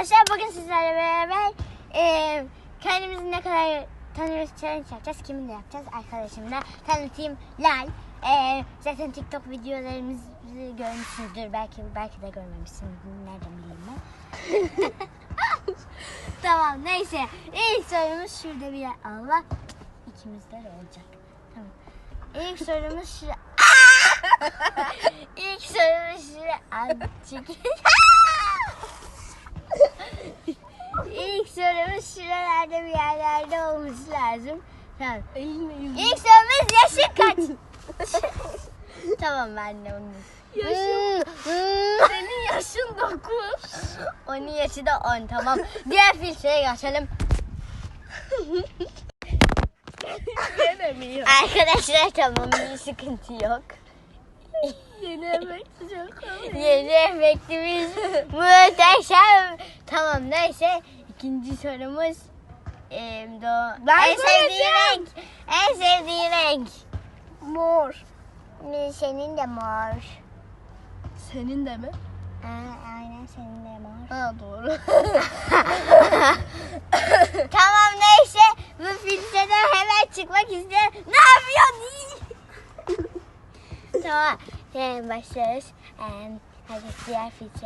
arkadaşlar bugün sizlerle beraber e, kendimizi ne kadar tanıyoruz challenge yapacağız. Kiminle yapacağız? Arkadaşımla tanıtayım. Lal. E, zaten TikTok videolarımızı görmüşsünüzdür. Belki belki de görmemişsinizdir. Nereden bileyim ben. tamam neyse. İlk sorumuz şurada bir yer. Allah. İkimizde de olacak. Tamam. İlk sorumuz şu. İlk sorumuz şu. Azıcık. İlk sorumuz şuralarda bir yerlerde olması lazım. Tamam. İlk sorumuz yaşın kaç? tamam ben de onu. Hmm, Senin yaşın 9. Onun yaşı da 10 tamam. Diğer filtreye geçelim. Gene mi yok? Arkadaşlar tamam bir sıkıntı yok. Yeni emek çok Yeni efektimiz muhteşem. Tamam neyse ikinci sorumuz. Do Ben en sevdiğin renk. En sevdiğin renk. Mor. Senin de mor. Senin de mi? Aa, aynen senin de mor. Ha doğru. tamam neyse bu filtreden hemen çıkmak istiyorum. Ne yapıyorsun? tamam. Ee, başlıyoruz. Ee, hadi diğer filtre.